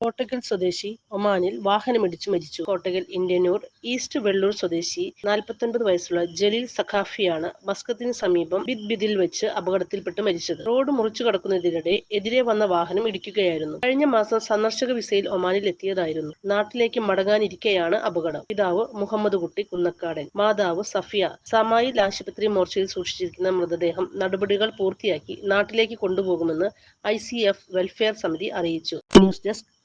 കോട്ടക്കൽ സ്വദേശി ഒമാനിൽ വാഹനമിടിച്ചു മരിച്ചു. കോട്ടക്കൽ ഇന്ത്യനൂർ ഈസ്റ്റ് വെള്ളൂർ സ്വദേശി നാൽപ്പത്തൊൻപത് വയസ്സുള്ള ജലീൽ സഖാഫിയാണ് മസ്കത്തിന് സമീപം ബിദ്ബിദിൽ വെച്ച് അപകടത്തിൽപ്പെട്ട് മരിച്ചത്. റോഡ് മുറിച്ചു കടക്കുന്നതിനിടെ എതിരെ വന്ന വാഹനം ഇടിക്കുകയായിരുന്നു. കഴിഞ്ഞ മാസം സന്ദർശക വിസയിൽ ഒമാനിൽ എത്തിയതായിരുന്നു. നാട്ടിലേക്ക് മടങ്ങാനിരിക്കെയാണ് അപകടം. പിതാവ് മുഹമ്മദ് കുട്ടി കുന്നക്കാടൻ മാതാവ് സഫിയ സമായിൽ ആശുപത്രി മോർച്ചയിൽ സൂക്ഷിച്ചിരിക്കുന്ന മൃതദേഹം നടപടികൾ പൂർത്തിയാക്കി നാട്ടിലേക്ക് കൊണ്ടുപോകുമെന്ന് ഐ വെൽഫെയർ സമിതി അറിയിച്ചു. News desk